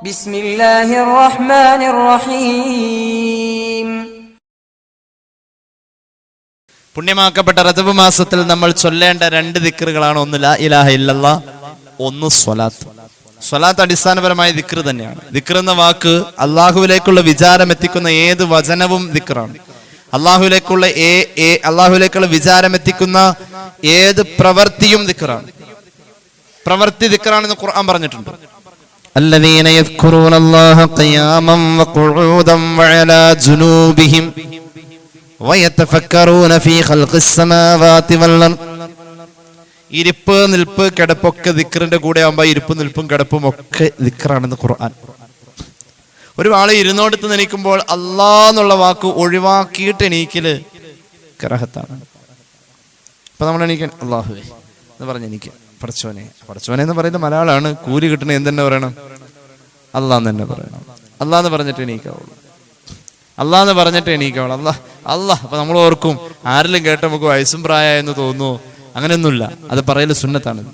ബിസ്മില്ലാഹിർ റഹ്മാനിർ റഹീം പുണ്യമാക്കപ്പെട്ട റജബ് മാസത്തിൽ നമ്മൾ ചൊല്ലേണ്ട രണ്ട് ദിക്കറുകളാണ് ഒന്ന് ലാ ഇലാഹ ഇല്ലല്ല ഒന്ന് സ്വലാത്ത്. സ്വലാത്ത് അടിസ്ഥാനപരമായ ദിക്ർ തന്നെയാണ്. ദിക്ർ എന്ന വാക്ക് അള്ളാഹുവിലേക്കുള്ള വിചാരം എത്തിക്കുന്ന ഏത് വചനവും ദിക്റാണ്. അള്ളാഹുലേക്കുള്ള ഏ ഏ അള്ളാഹുലേക്കുള്ള വിചാരം എത്തിക്കുന്ന ഏത് പ്രവൃത്തിയും ദിക്റാണ്. പ്രവൃത്തി ദിക്റാണെന്ന് ഖുർആൻ പറഞ്ഞിട്ടുണ്ട്. الذين يذكرون الله قياما وقعودا وعلى جنوبهم ويتفكرون في خلق السماوات والأرض ഇരിപ്പ് നിൽപ്പ് കിടപ്പൊക്കെ ദിക്റിന്റെ കൂടെ ആകുമ്പോൾ ഇരിപ്പ് നിൽപ്പും കിടപ്പും ഒക്കെ ദിക്റാണെന്ന് ഖുർആൻ ഒരു ആള് ഇരുന്നോടത്ത് നിൽക്കുമ്പോൾ അല്ലാ എന്നുള്ള വാക്ക് ഒഴിവാക്കിയിട്ട് എണീക്കല് കറഹത്താണ് അപ്പൊ നമ്മൾ എണീക്കാൻ അള്ളാഹുവേ എന്ന് പറഞ്ഞ് എനിക്ക് പടച്ചോനെ. പടച്ചോനെ എന്ന് പറയുന്നത് മലയാളമാണ് കൂലി കിട്ടണ എന്തെന്നെ പറയണം? അള്ളാന്ന് തന്നെ പറയണം. അള്ളാന്ന് പറഞ്ഞിട്ട് എണീക്കാവുള്ളൂ. അള്ളാന്ന് പറഞ്ഞിട്ട് എണീക്കാവുള്ളൂ. അല്ലാ അള്ളാ അപ്പൊ നമ്മൾ ഓർക്കും ആരെങ്കിലും കേട്ട നമുക്ക് വയസ്സും പ്രായമെന്ന് തോന്നുന്നു. അങ്ങനെയൊന്നുമില്ല. അത് പറയൽ സുന്നത്താണ്.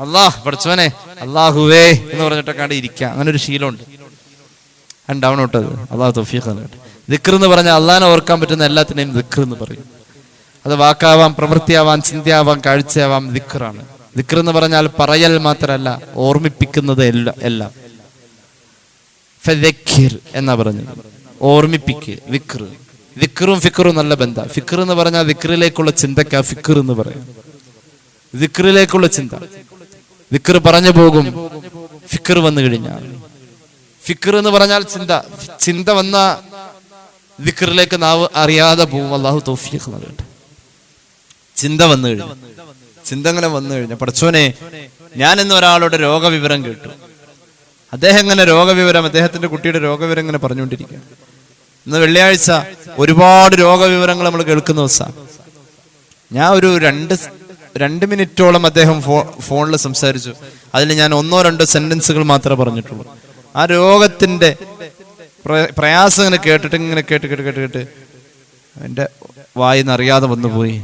അള്ളാഹ് പഠിച്ചവനെ അള്ളാഹുവേ എന്ന് പറഞ്ഞിട്ടൊക്കെ അവിടെ ഇരിക്കുക. അങ്ങനെ ഒരു ശീലമുണ്ട് ഉണ്ടാവണം ഔട്ട് അത്. അള്ളാഹു തൊഫീഖ് ദിക്ർ എന്ന് പറഞ്ഞാൽ അള്ളാഹിനെ ഓർക്കാൻ പറ്റുന്ന എല്ലാത്തിനെയും ദിക്ർ എന്ന് പറയും. അത് വാക്കാവാം പ്രവൃത്തിയാവാം ചിന്തയാവാം കാഴ്ചയാവാം ദിക്റാണ്. ദിക്ർ എന്ന് പറഞ്ഞാൽ പറയൽ മാത്രമല്ല ഓർമ്മിപ്പിക്കുന്നത് എല്ലാം എന്നാ പറഞ്ഞത്. ഓർമ്മിപ്പിക്ക് വിക്ർ വിക്റും ഫിക്റും നല്ല ബന്ധ. ഫിക്ർ എന്ന് പറഞ്ഞാൽ വിക്റിലേക്കുള്ള ചിന്തക്ക ഫിക്ർ എന്ന് പറയും. വിക്റിലേക്കുള്ള ചിന്ത. വിക്ർ പറഞ്ഞു പോകും ഫിക്ർ വന്നു കഴിഞ്ഞാൽ. ഫിക്ർ എന്ന് പറഞ്ഞാൽ ചിന്ത. ചിന്ത വന്ന വിക്റിലേക്ക് നാവ് അറിയാതെ പോകും അള്ളാഹു തൗഫീഖ് നൽകട്ടെ. ചിന്ത വന്നു കഴിഞ്ഞു ചിന്ത അങ്ങനെ വന്നു കഴിഞ്ഞാൽ പടച്ചോനെ ഞാൻ ഇന്ന് ഒരാളുടെ രോഗവിവരം കേട്ടു. അദ്ദേഹം ഇങ്ങനെ രോഗവിവരം അദ്ദേഹത്തിന്റെ കുട്ടിയുടെ രോഗവിവരം ഇങ്ങനെ പറഞ്ഞുകൊണ്ടിരിക്കുക ഇന്ന് വെള്ളിയാഴ്ച ഒരുപാട് രോഗവിവരങ്ങൾ നമ്മൾ കേൾക്കുന്ന ദിവസം ഞാൻ ഒരു രണ്ട് രണ്ട് മിനിറ്റോളം അദ്ദേഹം ഫോ ഫോണിൽ സംസാരിച്ചു. അതിൽ ഞാൻ ഒന്നോ രണ്ടോ സെന്റൻസുകൾ മാത്രമേ പറഞ്ഞിട്ടുള്ളൂ. ആ രോഗത്തിന്റെ പ്ര- പ്രയാസം ഇങ്ങനെ കേട്ടിട്ട് ഇങ്ങനെ കേട്ട് കേട്ട് കേട്ട് കേട്ട് എന്റെ വായിന്ന് അറിയാതെ വന്നുപോയി.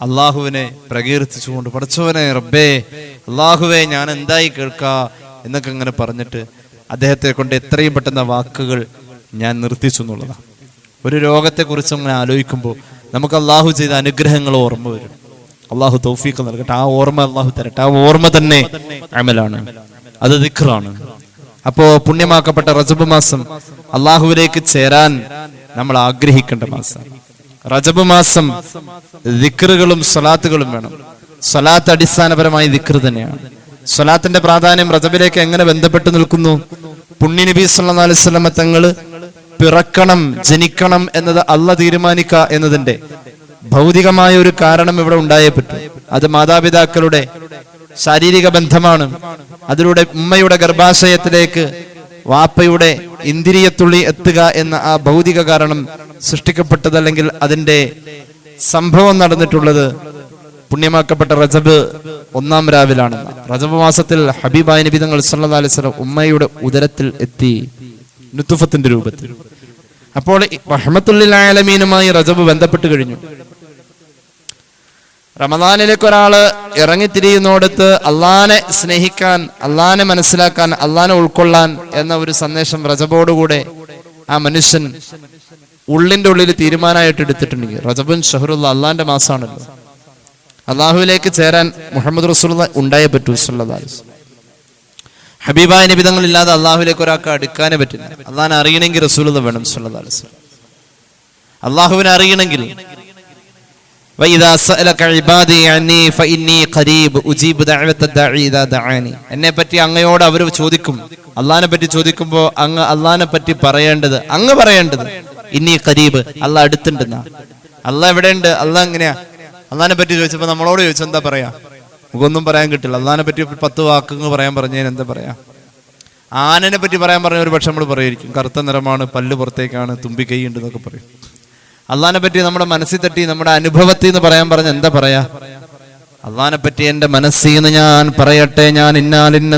അള്ളാഹുവിനെ പ്രകീർത്തിച്ചുകൊണ്ട് പഠിച്ചവനെ റബ്ബേ അള്ളാഹുവെ ഞാൻ എന്തായി കേൾക്കാ എന്നൊക്കെ അങ്ങനെ പറഞ്ഞിട്ട് അദ്ദേഹത്തെ കൊണ്ട് എത്രയും പെട്ടെന്ന് വാക്കുകൾ ഞാൻ നിർത്തിച്ചു എന്നുള്ളതാണ് ഒരു രോഗത്തെക്കുറിച്ച് അങ്ങനെ ആലോചിക്കുമ്പോൾ നമുക്ക് അള്ളാഹു ചെയ്ത അനുഗ്രഹങ്ങൾ ഓർമ്മ വരും. അള്ളാഹു തൗഫീഖ് നൽകട്ടെ. ആ ഓർമ്മ അള്ളാഹു തരട്ടെ. ആ ഓർമ്മ തന്നെ അമലാണ്. അത് ദിക്റാണ്. അപ്പോ പുണ്യമാക്കപ്പെട്ട റജബ് മാസം അള്ളാഹുവിലേക്ക് ചേരാൻ നമ്മൾ ആഗ്രഹിക്കേണ്ട മാസം. റജബ് മാസം ദിക്റുകളും സ്വലാത്തുകളും വേണം. സ്വലാത്ത് അടിസ്ഥാനപരമായി ദിക്ർ തന്നെയാണ്. സ്വലാത്തിന്റെ പ്രാധാന്യം റജബിലേക്ക് എങ്ങനെ ബന്ധപ്പെട്ട് നിൽക്കുന്നു? പുണ്യ നബി സല്ലാ അലൈഹി വസല്ലമ തങ്ങൾ പിറക്കണം ജനിക്കണം എന്നത് അല്ല തീരുമാനിക്ക എന്നതിന്റെ ഭൗതികമായ ഒരു കാരണം ഇവിടെ ഉണ്ടായേ പറ്റും അത് മാതാപിതാക്കളുടെ ശാരീരിക ബന്ധമാണ്. അതിലൂടെ ഉമ്മയുടെ ഗർഭാശയത്തിലേക്ക് വാപ്പയുടെ ഇന്ദ്രിയത്തുള്ളി എത്തുക എന്ന ആ ഭൗതിക കാരണം സൃഷ്ടിക്കപ്പെട്ടതല്ലെങ്കിൽ അതിന്റെ സംഭവം നടന്നിട്ടുള്ളത് പുണ്യമാക്കപ്പെട്ട റജബ് ഒന്നാം രാവിലാണ്. റജബ് മാസത്തിൽ ഹബീബായ നബി തങ്ങൾ സല്ലല്ലാഹു അലൈഹി വസല്ലം ഉമ്മയുടെ ഉദരത്തിൽ എത്തി നുത്തുഫത്തിന്റെ രൂപത്തിൽ. അപ്പോൾ റഹ്മത്തുള്ളിൽ ആലമീനുമായി റജബ് ബന്ധപ്പെട്ട് കഴിഞ്ഞു. റമദാനിലേക്ക് ഒരാൾ ഇറങ്ങിത്തിരിയുന്നോടത്ത് അള്ളാനെ സ്നേഹിക്കാൻ അള്ളാനെ മനസ്സിലാക്കാൻ അള്ളാനെ ഉൾക്കൊള്ളാൻ എന്ന ഒരു സന്ദേശം റജബോടുകൂടെ ആ മനുഷ്യൻ ഉള്ളിന്റെ ഉള്ളിൽ തീരുമാനമായിട്ട് എടുത്തിട്ടുണ്ടെങ്കിൽ റജബുൻ ഷഹറുല്ല അള്ളാന്റെ മാസമാണല്ലോ അള്ളാഹുവിലേക്ക് ചേരാൻ മുഹമ്മദ് റസൂൽ ഉണ്ടായേ പറ്റൂ ഹബീബായ നിബിധങ്ങളില്ലാതെ അള്ളാഹുവിലേക്ക് ഒരാൾക്ക് അടുക്കാനേ പറ്റില്ല. അള്ളാഹാൻ അറിയണമെങ്കിൽ റസൂൽ വേണം സുല്ലാസ്. അള്ളാഹുവിനെ അറിയണമെങ്കിൽ എന്നെ പറ്റി അങ്ങയോട് അവർ ചോദിക്കും. അള്ളഹാനെ പറ്റി ചോദിക്കുമ്പോൾ അങ്ങ് അള്ളഹാനെ പറ്റി പറയേണ്ടത് അങ്ങ് പറയേണ്ടത്. ഇനി കരീബ് അള്ളാഹ് അടുത്തുണ്ടെന്നാ. അള്ളാഹ് എവിടെയുണ്ട്? അള്ളാഹ് എങ്ങനെയാ? അള്ളഹാനെ പറ്റി ചോദിച്ചപ്പോ നമ്മളോട് ചോദിച്ചു എന്താ പറയാ? നമുക്കൊന്നും പറയാൻ കിട്ടില്ല. അള്ളഹാനെ പറ്റി പത്ത് വാക്കുകൾ പറയാൻ പറഞ്ഞതിന് എന്താ പറയാ? ആനനെ പറ്റി പറയാൻ പറഞ്ഞ ഒരു പക്ഷെ നമ്മൾ പറയുമായിരിക്കും കറുത്ത നിറമാണ് പല്ല് പുറത്തേക്കാണ് തുമ്പി ഉണ്ട് എന്നൊക്കെ പറയും. അള്ളഹാനെ പറ്റി നമ്മുടെ മനസ്സിൽ തട്ടി നമ്മുടെ അനുഭവത്തിൽ നിന്ന് പറയാൻ പറഞ്ഞ എന്താ പറയാ? അള്ളഹാനെ പറ്റി എന്റെ മനസ്സിൽ നിന്ന് ഞാൻ പറയട്ടെ ഞാൻ ഇന്നാലിന്ന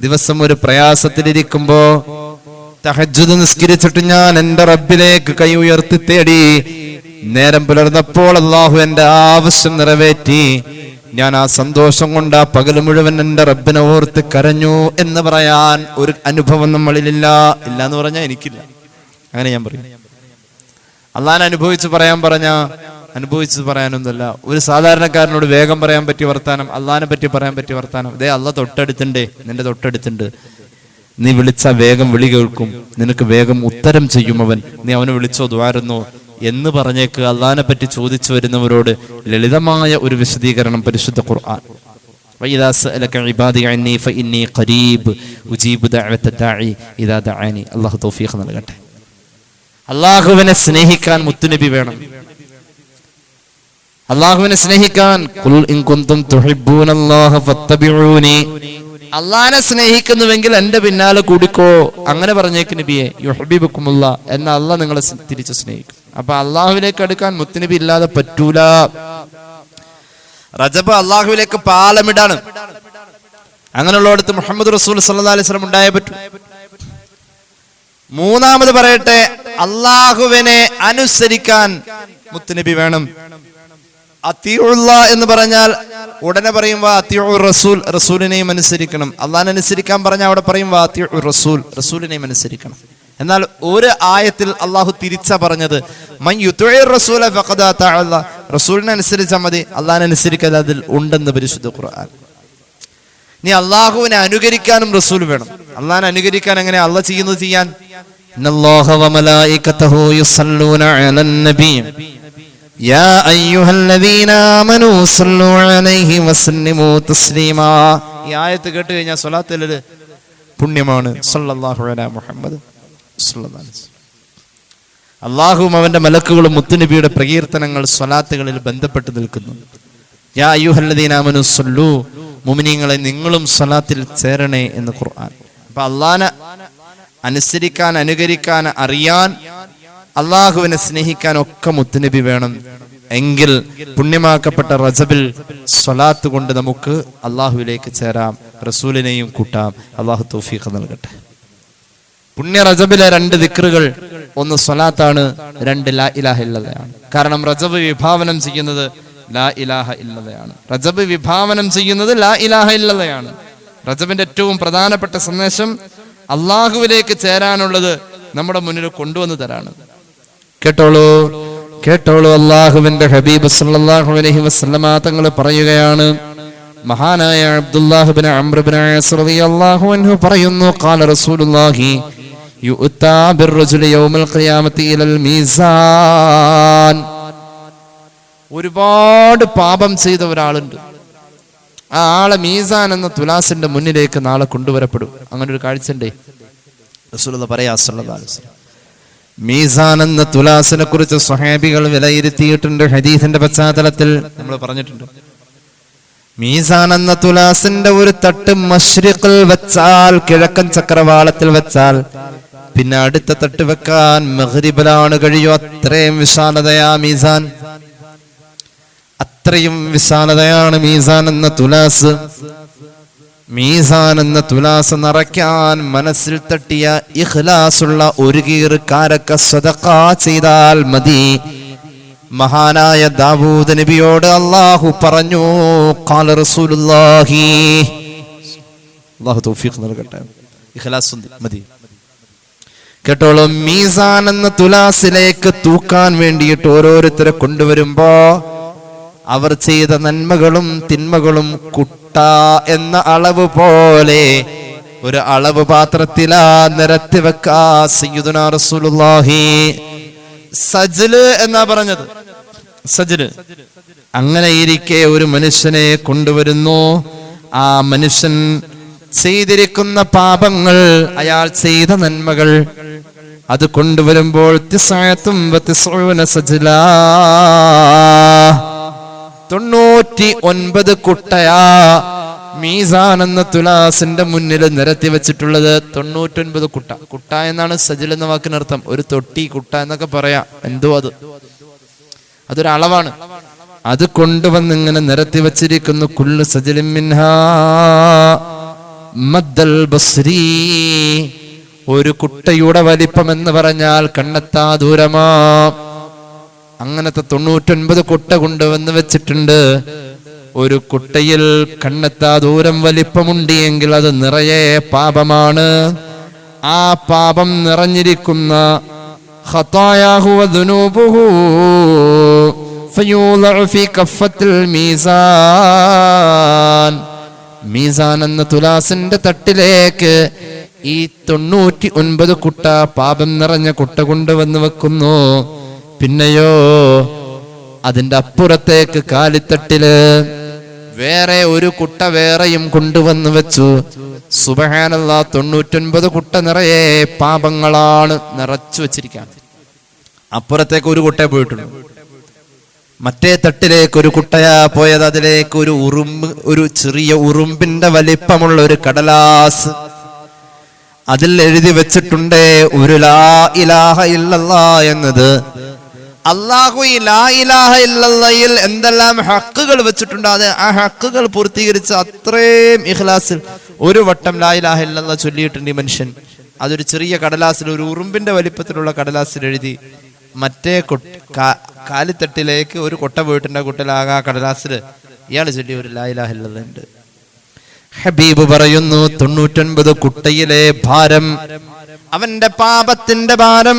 ദിവസം ഒരു പ്രയാസത്തിലിരിക്കുമ്പോ തഹജുദ് നിസ്കരിച്ചിട്ട് ഞാൻ എന്റെ റബ്ബിലേക്ക് കൈ ഉയർത്തി തേടി നേരം പുലർന്നപ്പോൾ അള്ളാഹു എന്റെ ആവശ്യം നിറവേറ്റി. ഞാൻ ആ സന്തോഷം കൊണ്ട് ആ പകൽ മുഴുവൻ എന്റെ റബ്ബിനെ ഓർത്ത് കരഞ്ഞു എന്ന് പറയാൻ ഒരു അനുഭവം നമ്മളിലില്ല. ഇല്ല എന്ന് പറഞ്ഞാൽ എനിക്കില്ല. അങ്ങനെ ഞാൻ പറയും. അള്ളാൻ അനുഭവിച്ച് പറയാൻ പറഞ്ഞ അനുഭവിച്ച് പറയാനൊന്നുമില്ല. ഒരു സാധാരണക്കാരനോട് വേഗം പറയാൻ പറ്റിയ വർത്താനം അള്ളഹാനെ പറ്റി പറയാൻ പറ്റിയ വർത്താനം. അതേ അള്ള തൊട്ടടുത്തുണ്ടേ നിന്റെ തൊട്ടടുത്തുണ്ട്. നീ വിളിച്ചാൽ വേഗം വിളി കേൾക്കും. നിനക്ക് വേഗം ഉത്തരം ചെയ്യും അവൻ. നീ അവനെ ദ്വാരുന്നോ എന്ന് പറഞ്ഞേക്ക് അള്ളഹാനെ പറ്റി ചോദിച്ചു വരുന്നവരോട് ലളിതമായ ഒരു വിശദീകരണം പരിശുദ്ധ ഖുർആൻ. അള്ളാഹു തൗഫീഖ് നൽകട്ടെ. അള്ളാഹുവിനെ സ്നേഹിക്കാൻ മുത്തുനബി വേണം. അള്ളാഹുവിനെ സ്നേഹിക്കാൻ അള്ളാഹിനെ സ്നേഹിക്കുന്നുവെങ്കിൽ എന്റെ പിന്നാലെ കൂടിക്കോ. അങ്ങനെ പറഞ്ഞേക്ക് നബിയെ യുഹബിബുക്കുമുള്ള എന്ന അള്ളാഹ് നിങ്ങളെ തിരിച്ചു സ്നേഹിക്കും. അപ്പൊ അള്ളാഹുവിലേക്ക് അടുക്കാൻ മുത്തുനബി ഇല്ലാതെ പറ്റൂല. റജബ് അള്ളാഹുവിലേക്ക് പാലമിടാണ്. അങ്ങനെയുള്ളടത്ത് മുഹമ്മദ് റസൂൽ സല്ലാ അലൈഹി വസല്ലം ഉണ്ടായേ പറ്റൂ. മൂന്നാമത് പറയട്ടെ അള്ളാഹുവിനെ അനുസരിക്കാൻ മുത്തുനബി വേണം. അത്തിയുള്ള എന്ന് പറഞ്ഞാൽ ഉടനെ പറയുമ്പോ അത്തിയു റസൂൽ. റസൂലിനെയും അനുസരിക്കണം. അള്ളാഹിനെ അനുസരിക്കാൻ പറഞ്ഞാൽ അവിടെ പറയുമ്പോ അത്തിയു റസൂൽ. റസൂലിനെയും അനുസരിക്കണം. എന്നാൽ ഒരു ആയത്തിൽ അള്ളാഹു തിരിച്ച പറഞ്ഞത് റസൂലിനെ അനുസരിച്ചാൽ മതി. അള്ളാഹിനെ അനുസരിക്കാതെ അതിൽ ഉണ്ടെന്ന് പരിശുദ്ധ ഖുർആൻ. നീ അള്ളാഹുവിനെ അനുകരിക്കാനും റസൂൽ വേണം. അള്ളാഹിനെ അനുകരിക്കാൻ എങ്ങനെ അള്ളാഹ് ചെയ്യുന്നത് ചെയ്യാൻ. ഇന്നല്ലാഹ വമലായികതഹു على النبي. يا യാ الذين ആമനൂ സല്ലൂ അലൈഹി وسلموا تسليما. ഈ ആയത്ത് കേട്ട് കഴിഞ്ഞാൽ സ്വലാത്തിൽ ഒരു പുണ്യമാണ്. സല്ലല്ലാഹു അലൈഹി മുഹമ്മദ് സല്ലല്ലാഹു. അള്ളാഹുവും അവന്റെ മലക്കുകളും മുത്തുനബിയുടെ പ്രകീർത്തനങ്ങൾ സ്വലാത്തുകളിൽ ബന്ധപ്പെട്ട് നിൽക്കുന്നു. യാ അയ്യുഹല്ലദീനാമനു സല്ലു. മുമിനീങ്ങളെ നിങ്ങളും സ്വലാത്തിൽ ചേരണേ എന്ന് ഖുർആൻ. അപ്പൊ അള്ളാനെ അനുസരിക്കാൻ അനുകരിക്കാൻ അറിയാൻ അള്ളാഹുവിനെ സ്നേഹിക്കാൻ ഒക്കെ മുത്തുനബി വേണം. എങ്കിൽ പുണ്യമാക്കപ്പെട്ട റജബിൽ സ്വലാത്ത് കൊണ്ട് നമുക്ക് അള്ളാഹുവിലേക്ക് ചേരാം റസൂലിനെയും കൂട്ടാം. അള്ളാഹു തൗഫീഖ് നൽകട്ടെ. പുണ്യ റജബിലെ രണ്ട് ദിക്റുകൾ ഒന്ന് സ്വലാത്താണ് രണ്ട് ലാ ഇലാഹ ഇല്ലതയാണ് കാരണം റജബ് വിഭാവനം ചെയ്യുന്നത് ലാ ഇലാഹ ഇല്ലതയാണ് റജബ് വിഭാവനം ചെയ്യുന്നത് ലാ ഇലാഹ ഇല്ലതയാണ് റജബിന്റെ ഏറ്റവും പ്രധാനപ്പെട്ട സന്ദേശം അള്ളാഹുവിലേക്ക് ചേരാനുള്ളത് നമ്മുടെ മുന്നിൽ കൊണ്ടുവന്ന് തരാണ്. കേട്ടോളൂ കേട്ടോളൂ അള്ളാഹുവിന്റെ ഹബീബ് സല്ലല്ലാഹു അലൈഹി വസല്ലമ തങ്ങൾ പറയുകയാണ്. മഹാനായ അബ്ദുല്ലാഹുബിൻ അമ്രബിൻ അള്ളാഹു അൻഹു പറയുന്നു ഖാല റസൂലുള്ളാഹി യുഅതാ ബിർറജുലി യൗമൽ ഖിയാമത്തി ഇലൽ മീസാൻ. ഒരുപാട് പാപം ചെയ്ത ഒരാളുണ്ട്. ആ ആളെ മീസാൻ എന്ന തുലാസിന്റെ മുന്നിലേക്ക് നാളെ കൊണ്ടുവരപ്പെടും. അങ്ങനെ ഒരു കാഴ്ചണ്ടേ പറയാ അലൈഹി മീസാൻ എന്ന തുലാസിനെ കുറിച്ച് സ്വഹാബികൾ വിലയിരുത്തിയിട്ടുണ്ട് ഹദീസിന്റെ പശ്ചാത്തലത്തിൽ. നമ്മൾ പറഞ്ഞിട്ടുണ്ട്. മീസാൻ എന്ന തുലാസിന്റെ ഒരു തട്ട് മഷ്രിഖിൽ വെച്ചാൽ കിഴക്കൻ ചക്രവാളത്തിൽ വെച്ചാൽ പിന്നെ അടുത്ത തട്ട് വെക്കാൻ മഹ്രിബിലാണ് കഴിയോ അത്രയും വിശാലതയാ മീസാൻ. അത്രയും വിശാലതയാണ് മീസാൻ എന്ന തുലാസ്. മീസാൻ എന്ന തുലാസ് നിറയ്ക്കാൻ മനസ്സിൽ തട്ടിയ ഇഖ്ലാസുള്ള ഒരു കീറ് കാരക്ക സ്വതക്ക ചെയ്താൽ മതി. മഹാനായ ദാവൂദ് നബിയോട് അള്ളാഹു പറഞ്ഞു ഖാല റസൂലുള്ളാഹി. അള്ളാഹു തൗഫീഖ് നൽകട്ടെ. ഇഖ്ലാസ് മതി. കേട്ടോളൂ മീസാൻ എന്ന തുലാസിലേക്ക് തൂക്കാൻ വേണ്ടിയിട്ട് ഓരോരുത്തരെ കൊണ്ടുവരുമ്പോ അവർ ചെയ്ത നന്മകളും തിന്മകളും കുട്ട എന്ന അളവ് പോലെ ഒരു അളവ് പാത്രത്തിലാ നിരത്തി വെക്കാ സയ്യിദുനാ റസൂലുള്ളാഹി. സജ്ല് എന്നാ പറഞ്ഞത്? സജ്ല് അങ്ങനെ ഇരിക്കെ ഒരു മനുഷ്യനെ കൊണ്ടുവരുന്നു. ആ മനുഷ്യൻ ചെയ്തിരിക്കുന്ന പാപങ്ങൾ അയാൾ ചെയ്ത നന്മകൾ അത് കൊണ്ടുവരുമ്പോൾ സജില സജ്ലാ. തൊണ്ണൂറ്റി ഒൻപത് കുട്ടയാ മീസാൻ എന്ന തുലാസിന്റെ മുന്നിൽ നിരത്തി വെച്ചിട്ടുള്ളത് തൊണ്ണൂറ്റൊൻപത് കുട്ട. കുട്ട എന്നാണ് സജിൽ എന്ന വാക്കിനർത്ഥം. ഒരു തൊട്ടി കുട്ട എന്നൊക്കെ പറയാം. എന്തോ അത്. അതൊരളവാണ് അത് കൊണ്ടുവന്ന് ഇങ്ങനെ നിരത്തി വെച്ചിരിക്കുന്നു. കുല്ലു സജിലിൻ മിൻഹാ മദ്ദൽ ബസ്രീ. ഒരു കുട്ടയുടെ വലിപ്പം എന്ന് പറഞ്ഞാൽ കണ്ണെത്താ ദൂരമാ. അങ്ങനത്തെ തൊണ്ണൂറ്റൊൻപത് കുട്ട കൊണ്ടുവന്ന് വെച്ചിട്ടുണ്ട്. ഒരു കുട്ടയിൽ കണ്ണെത്താ ദൂരം വലിപ്പമുണ്ട് എങ്കിൽ അത് നിറയെ പാപമാണ്. ആ പാപം നിറഞ്ഞിരിക്കുന്ന മീസാൻ. എന്ന തുലാസിന്റെ തട്ടിലേക്ക് ഈ തൊണ്ണൂറ്റി ഒൻപത് കുട്ട പാപം നിറഞ്ഞ കുട്ട കൊണ്ടുവന്ന് വെക്കുന്നു. പിന്നെയോ അതിന്റെ അപ്പുറത്തേക്ക് കാലിത്തട്ടിൽ വേറെ ഒരു കുട്ട വേറെയും കൊണ്ടുവന്ന് വെച്ചു. സുബഹാനല്ല തൊണ്ണൂറ്റൊൻപത് കുട്ട നിറയെ പാപങ്ങളാണ് നിറച്ചു വെച്ചിരിക്കാൻ അപ്പുറത്തേക്ക് ഒരു കുട്ടയെ പോയിട്ടുണ്ട്. മറ്റേ തട്ടിലേക്ക് ഒരു കുട്ടയാ പോയത്. അതിലേക്ക് ഒരു ഉറുമ്പ് ഒരു ചെറിയ ഉറുമ്പിന്റെ വലിപ്പമുള്ള ഒരു കടലാസ് അതിൽ എഴുതി വെച്ചിട്ടുണ്ട്. ഒരു ലാ ഇലാഹ ഇല്ലല്ലാ എന്നത് അള്ളാഹു ഈ ഇലാഹ ഇല്ലല്ലയിൽ എന്തെല്ലാം ഹക്കുകൾ വെച്ചിട്ടുണ്ട് അത് ആ ഹക്കുകൾ പൂർത്തീകരിച്ച് അത്രയും ഇഖ്ലാസിൽ ഒരു വട്ടം ലാ ഇലാഹ ചൊല്ലിയിട്ടുണ്ട് ഈ മനുഷ്യൻ. അതൊരു ചെറിയ കടലാസിൽ ഒരു ഉറുമ്പിന്റെ വലിപ്പത്തിലുള്ള കടലാസിൽ എഴുതി മറ്റേ കാലിത്തട്ടിലേക്ക് ഒരു കൊട്ട പോയിട്ടുണ്ട് ആ ആ കടലാസിൽ ഇയാൾ ചൊല്ലി ഒരു ലാ ഇലാഹ ഹബീബ് പറയുന്നു തൊണ്ണൂറ്റൊൻപത് കുട്ടയിലെ ഭാരം അവന്റെ പാപത്തിന്റെ ഭാരം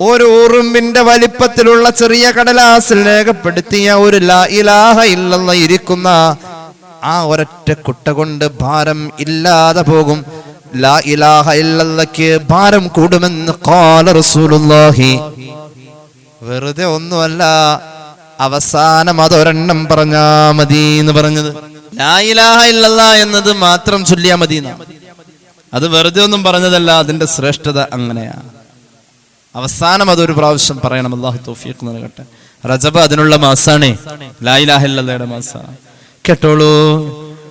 ഒരു ഉറുമ്പിന്റെ വലിപ്പത്തിലുള്ള ചെറിയ കടലാസിൽ രേഖപ്പെടുത്തിയ ഒരു ഇലാഹ ഇല്ലെന്ന ഇരിക്കുന്ന ആ ഒരൊറ്റ കുട്ട കൊണ്ട് ഭാരം ഇല്ലാതെ പോകും. ലാ ഇലാഹ ഇല്ലല്ലക്ക് ഭാരം കൂടുമെന്ന് റസൂലുള്ളാഹി. വെറുതെ ഒന്നുമല്ല അവസാനം അതൊരെണ്ണം പറഞ്ഞാ മതി എന്ന് പറഞ്ഞത്. ലാ ഇലാഹ എന്നത് മാത്രം ചൊല്ലിയാ മതി അത് വെറുതെ ഒന്നും പറഞ്ഞതല്ല അതിന്റെ ശ്രേഷ്ഠത അങ്ങനെയാ. അവസാനം അതൊരു പ്രാവശ്യം പറയണം. അള്ളാഹു തോഫിയൊക്കെ നൽകട്ടെ. റജബ് അതിനുള്ള മാസാണേ. ലായിലാഹല്ലയുടെ മാസ. കേട്ടോളൂ.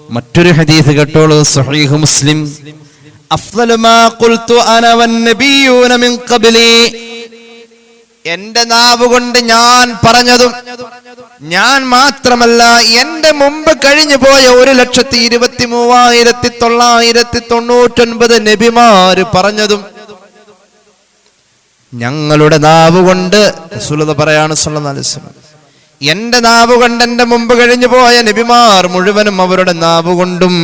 മറ്റൊരു ഹദീസ് കേട്ടോളൂ. സഹീഹ് മുസ്ലിം. എന്റെ നാവ് കൊണ്ട് ഞാൻ പറഞ്ഞതും ഞാൻ മാത്രമല്ല എന്റെ മുമ്പ് കഴിഞ്ഞു പോയ ഒരു ലക്ഷത്തി ഇരുപത്തി മൂവായിരത്തി തൊള്ളായിരത്തി തൊണ്ണൂറ്റൊൻപത് നബിമാര് പറഞ്ഞതും ഞങ്ങളുടെ നാവ് കൊണ്ട് സുലത പറയാണ് വസല്ലം. എന്റെ നാവ് കൊണ്ട് എന്റെ മുമ്പ് കഴിഞ്ഞു പോയ നബിമാർ മുഴുവനും അവരുടെ നാവ് കൊണ്ടും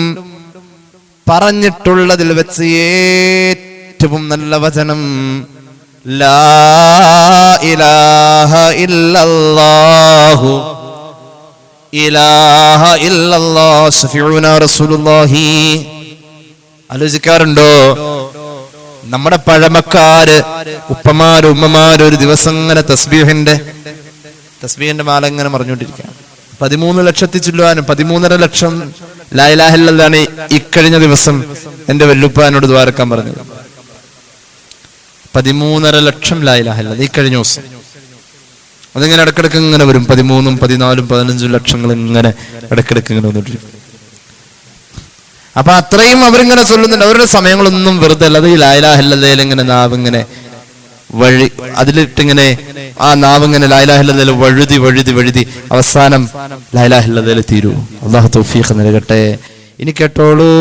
പറഞ്ഞിട്ടുള്ളതിൽ വെച്ച് ഏറ്റവും നല്ല വചനം ലാ ഇലാഹ ഇല്ലല്ലാഹു ഇലാഹ റസൂലുള്ളാഹി ആലോചിക്കാറുണ്ടോ നമ്മുടെ പഴമക്കാര് ഉപ്പമാര് ഉമ്മമാര് ഒരു ദിവസം ഇങ്ങനെ തസ്ബീഹിന്റെ തസ്ബീഹിന്റെ മാല ഇങ്ങനെ മറിഞ്ഞുകൊണ്ടിരിക്കുകയാണ്. പതിമൂന്ന് ലക്ഷത്തി ചൊല്ലുവാനും പതിമൂന്നര ലക്ഷം ലായലാഹില്ലാണ് ഇക്കഴിഞ്ഞ ദിവസം എന്റെ വെല്ലുപ്പാനോട് ദ്വാരക്കാൻ പറഞ്ഞത് പതിമൂന്നര ലക്ഷം ലായലാഹില്ല ഈ കഴിഞ്ഞ ദിവസം. അതിങ്ങനെ ഇടക്കിടക്ക് ഇങ്ങനെ വരും. പതിമൂന്നും പതിനാലും പതിനഞ്ചും ലക്ഷങ്ങൾ ഇങ്ങനെ ഇടക്കിടക്ക് ഇങ്ങനെ വന്നിട്ടിരിക്കും അപ്പൊ അത്രയും അവരിങ്ങനെ ചൊല്ലുന്നുണ്ട്. അവരുടെ സമയങ്ങളൊന്നും വെറുതെ അല്ല. അത് ഈ ലായലാഹില്ലതയിൽ ഇങ്ങനെ നാവ് ഇങ്ങനെ വഴി അതിലിട്ടിങ്ങനെ ആ നാവ് ഇങ്ങനെ ലായലാഹില്ലതയിൽ വഴുതി വഴുതി വഴുതി അവസാനം ലായലാഹല്ലേൽ തീരൂ. അള്ളാഹു തൗഫീഖ് നൽകട്ടെ. ഇനി കേട്ടോളൂ.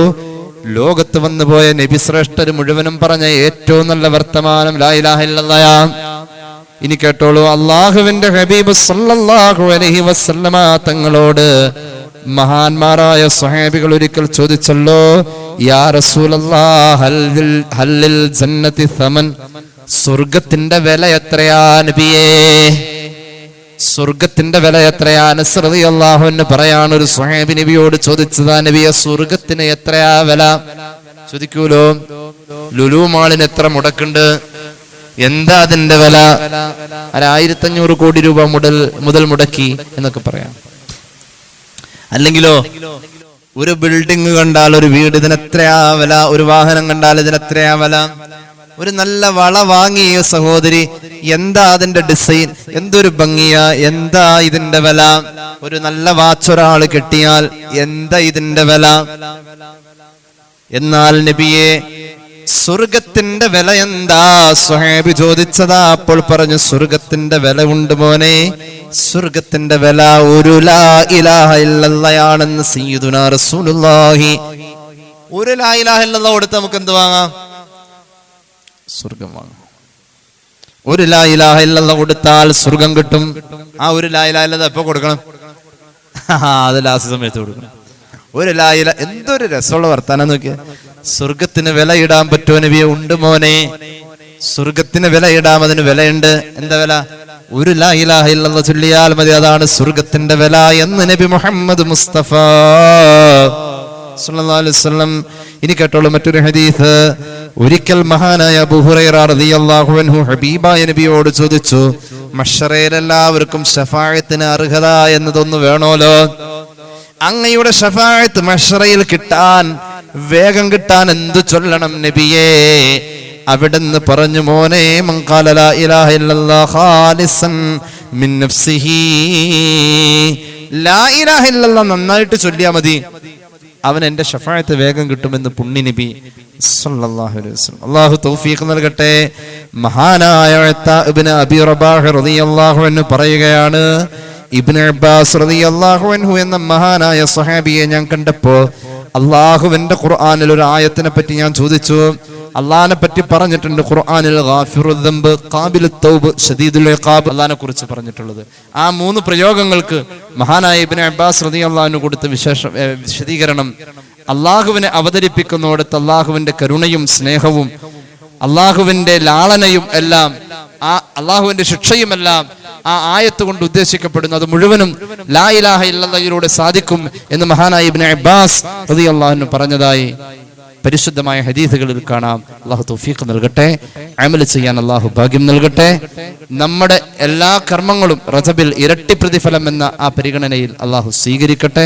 ലോകത്ത് വന്നു പോയ നബിശ്രേഷ്ഠർ മുഴുവനും പറഞ്ഞ ഏറ്റവും നല്ല വർത്തമാനം ലായിലാഹില്ലതയാ ഇനി കേട്ടോളൂ. അള്ളാഹുവിന്റെ ഹബീബ് സല്ലല്ലാഹു അലൈഹി വസല്ലമ തങ്ങളോട് മഹാന്മാരായ സ്വഹാബികൾ ഒരിക്കൽ ചോദിച്ചല്ലോ യാ ഹല്ലിൽ ഹല്ലിൽ ജന്നതി സമൻ സ്വർഗത്തിന്റെ വില എത്രയാ നബിയേ? സ്വർഗത്തിന്റെ വില എത്രയാ? നസ്രതി എന്ന് പറയാണ് ഒരു സ്വഹാബി നബിയോട് ചോദിച്ചതാ നബിയെ സ്വർഗത്തിന് എത്രയാ വില? ചോദിക്കൂലോ? ലുലു മാളിന് എത്ര മുടക്കുണ്ട്? എന്താ അതിന്റെ വില? ആയിരത്തി അഞ്ഞൂറ് കോടി രൂപ മുതൽ മുതൽ മുടക്കി എന്നൊക്കെ പറയാം. അല്ലെങ്കിലോ ഒരു ബിൽഡിംഗ് കണ്ടാൽ ഒരു വീട് ഇതിനെത്രയാവല വില ഒരു വാഹനം കണ്ടാൽ ഇതിനെത്രയാവല വില? ഒരു നല്ല വള വാങ്ങിയ സഹോദരി എന്താ അതിന്റെ ഡിസൈൻ എന്തൊരു ഭംഗിയാ? എന്താ ഇതിന്റെ വില? ഒരു നല്ല വാച്ച് ഒരാൾ കെട്ടിയാൽ എന്താ ഇതിന്റെ വില? എന്നാൽ നബിയെ സ്വർഗത്തിന്റെ വില എന്താ? സുഹേബ് ചോദിച്ചതാ അപ്പോൾ പറഞ്ഞു സ്വർഗത്തിന്റെ വില ഉണ്ട് മോനെ. സ്വർഗത്തിന്റെ വില ഒരു ലാ ഇലാഹ ഇല്ലല്ലയാണെന്ന് സയ്യിദുനാ റസൂലുള്ളാഹി. ഒരു ലാ ഇലാഹ ഇല്ലല്ലാഹ് കൊടുത്ത് നമുക്ക് എന്ത് വാങ്ങാം? സ്വർഗം വാങ്ങാം. ഒരു ലാ ഇലാഹ ഇല്ലല്ലാഹ് കൊടുത്താൽ സ്വർഗം കിട്ടും. ആ ഒരു ലാ ഇലാഹ ഇല്ലല്ലാഹ് എപ്പോ കൊടുക്കണം? അത് ലാസ്റ്റ് സമയത്ത് കൊടുക്കണം. ഒരു ലാ ലായില എന്തൊരു രസമുള്ള വർത്താനം നോക്കിയ. സ്വർഗത്തിന് ഇടാൻ പറ്റുമോ നബിയെ ഉണ്ട് മോനെ. സ്വർഗത്തിന് വില അതിന് വിലയുണ്ട്. എന്താ വില? ഒരു ലാ ഇലാഹ ഇല്ലല്ലാഹ് ചൊല്ലിയാൽ മതി അതാണ് സ്വർഗത്തിന്റെ വില എന്ന് നബി മുഹമ്മദ് മുസ്തഫ. ഇനി കേട്ടോളൂ മറ്റൊരു ഹദീസ്. ഒരിക്കൽ മഹാനായ അൻഹു ഹബീബായ നബിയോട് ചോദിച്ചു മഷറയിലെല്ലാവർക്കും ഷഫായത്തിന് അർഹത എന്നതൊന്ന് വേണോലോ? അങ്ങയുടെ ഷഫായത്ത് മഷറയിൽ കിട്ടാൻ വേഗം കിട്ടാൻ എന്ത് ചൊല്ലണം നബിയേ? അവിടുന്ന് പറഞ്ഞു മോനെ ഇലാഹ ഖാലിസൻ മിൻ നഫ്സിഹി. ലാ ഇലാഹ നന്നായിട്ട് ചൊല്ലിയാ മതി. അവൻ എന്റെ ഷഫായത്ത് വേഗം കിട്ടുമെന്ന് പുണ്ണി നബി സല്ലല്ലാഹു അലൈഹി വസല്ലം. അല്ലാഹു തൗഫീഖ് നൽകട്ടെ. മഹാനായ ഇബ്നു റബാഹ് റളിയല്ലാഹു അൻഹു പറയുകയാണ് ഇബ്നു അബ്ബാസ് റളിയല്ലാഹു അൻഹു എന്ന മഹാനായ സഹാബിയെ ഞാൻ കണ്ടപ്പോൾ അള്ളാഹുവിന്റെ ഖുർആാനിൽ ഒരു ആയത്തിനെ പറ്റി ഞാൻ ചോദിച്ചു. അള്ളാഹിനെ പറ്റി പറഞ്ഞിട്ടുണ്ട് ഖുർആാനിൽ ഗാഫിറുൽ കാബിൽ തൗബ് ഷദീദുൽ ഇഖാബ്. അള്ളഹാനെ കുറിച്ച് പറഞ്ഞിട്ടുള്ളത്. ആ മൂന്ന് പ്രയോഗങ്ങൾക്ക് മഹാനായ ഇബ്നു അബ്ബാസ് റളിയല്ലാഹു കൊടുത്ത വിശേഷ വിശദീകരണം. അള്ളാഹുവിനെ അവതരിപ്പിക്കുന്നിടത്ത് അള്ളാഹുവിന്റെ കരുണയും സ്നേഹവും അള്ളാഹുവിന്റെ ലാളനയും എല്ലാം ആ അള്ളാഹുവിന്റെ ശിക്ഷയുമെല്ലാം ആ ആയത്ത് കൊണ്ട് ഉദ്ദേശിക്കപ്പെടുന്നു. അത് മുഴുവനും ലാ ഇലാഹ സാധിക്കും എന്ന് മഹാനായി അബ്ബാസ് റളിയല്ലാഹു പറഞ്ഞതായി. പരിശുദ്ധമായ ഹദീസുകളിൽ കാണാം അള്ളാഹു തൗഫീഖ് നൽകട്ടെ അമൽ ചെയ്യാൻ അള്ളാഹു ഭാഗ്യം നൽകട്ടെ നമ്മുടെ എല്ലാ കർമ്മങ്ങളും റജബിൽ ഇരട്ടി പ്രതിഫലം എന്ന ആ പരിഗണനയിൽ അള്ളാഹു സ്വീകരിക്കട്ടെ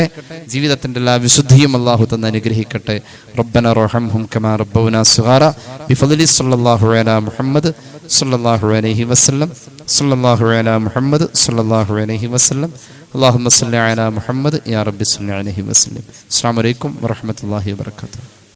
ജീവിതത്തിന്റെ എല്ലാ വിശുദ്ധിയും അള്ളാഹു തന്ന് അനുഗ്രഹിക്കട്ടെ റബ്ബന റഹംഹും കമാ റബ്ബൗന സുഗാറ ബിഫദ്ലി സല്ലല്ലാഹു അലാ മുഹമ്മദ് സല്ലല്ലാഹു അലൈഹി വസല്ലം സല്ലല്ലാഹു അലാ മുഹമ്മദ് സല്ലല്ലാഹു അലൈഹി വസല്ലം اللهم صل على محمد يا رب صل عليه وسلم السلام عليكم ورحمة الله وبركاته